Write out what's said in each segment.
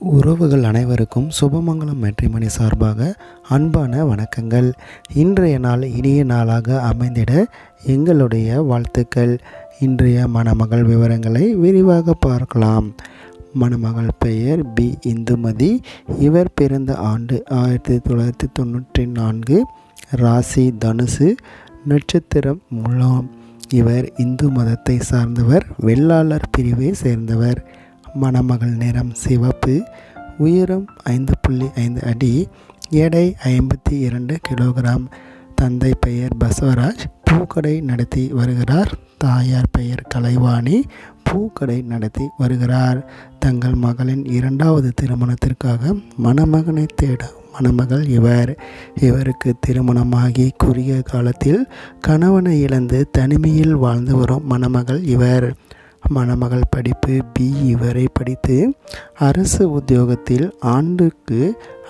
உறவுகள் அனைவருக்கும் சுபமங்கலம் மெட்ரிமணி சார்பாக அன்பான வணக்கங்கள். இன்றைய நாள் இனிய நாளாக அமைந்திட எங்களுடைய வாழ்த்துக்கள். இன்றைய மணமகள் விவரங்களை விரிவாக பார்க்கலாம். மணமகள் பெயர் பி. இந்துமதி. இவர் பிறந்த ஆண்டு ஆயிரத்தி தொள்ளாயிரத்தி தொண்ணூற்றி நான்கு. ராசி தனுசு. நட்சத்திரம் முலாம். இவர் இந்து மதத்தை சார்ந்தவர் வெள்ளாளர் பிரிவை சேர்ந்தவர். மணமகள் நிறம் சிவப்பு உயரம் ஐந்து புள்ளி ஐந்து அடி எடை ஐம்பத்தி இரண்டு கிலோகிராம். தந்தை பெயர் பசவராஜ் பூக்கடை நடத்தி வருகிறார். தாயார் பெயர் கலைவாணி. பூக்கடை நடத்தி வருகிறார். தங்கள் மகளின் இரண்டாவது திருமணத்திற்காக மணமகனை தேட மணமகள் இவர். இவருக்கு திருமணமாகி குறுகிய காலத்தில் கணவனை இழந்து தனிமையில் வாழ்ந்து வரும் மணமகள் இவர். மணமகள் படிப்பு பிஇ வரை படித்து அரசு உத்தியோகத்தில் ஆண்டுக்கு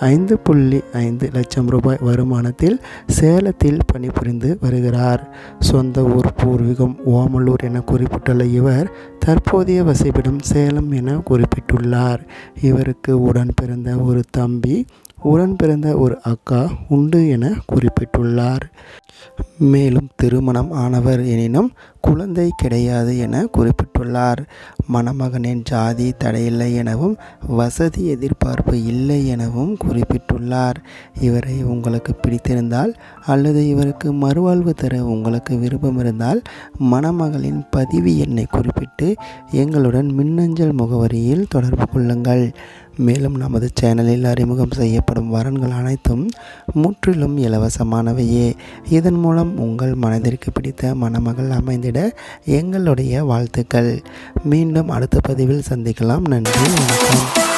ஐந்து புள்ளி ஐந்து லட்சம் ரூபாய் வருமானத்தில் சேலத்தில் பணிபுரிந்து வருகிறார். சொந்த ஊர் பூர்வீகம் ஓமலூர் என குறிப்பிட்டுள்ள இவர் தற்போதைய வசிப்பிடம் சேலம் என குறிப்பிட்டுள்ளார். இவருக்கு உடன் பிறந்த ஒரு தம்பி உடன் பிறந்த ஒரு அக்கா உண்டு என குறிப்பிட்டுள்ளார். மேலும் திருமணம் ஆனவர் எனினும் குழந்தை கிடையாது என குறிப்பிட்டுள்ளார். மணமகனின் ஜாதி தடையில்லை எனவும் வசதி எதிர்பார்ப்பு இல்லை எனவும் குறிப்பிட்டுள்ளார். இவரை உங்களுக்கு பிடித்திருந்தால் அல்லது இவருக்கு மறுவாழ்வு தர உங்களுக்கு விருப்பம் இருந்தால் மணமகளின் பதிவு எண்ணை குறிப்பிட்டு எங்களுடன் மின்னஞ்சல் முகவரியில் தொடர்பு கொள்ளுங்கள். மேலும் நமது சேனலில் அறிமுகம் செய்யப்படும் வரன்கள் அனைத்தும் முற்றிலும் இலவசமானவையே. இதன் மூலம் உங்கள் மனதிற்கு பிடித்த மணமகள் அமைந்திட எங்களுடைய வாழ்த்துக்கள். மீண்டும் அடுத்த பதிவில் சந்திக்கலாம். நன்றி வணக்கம்.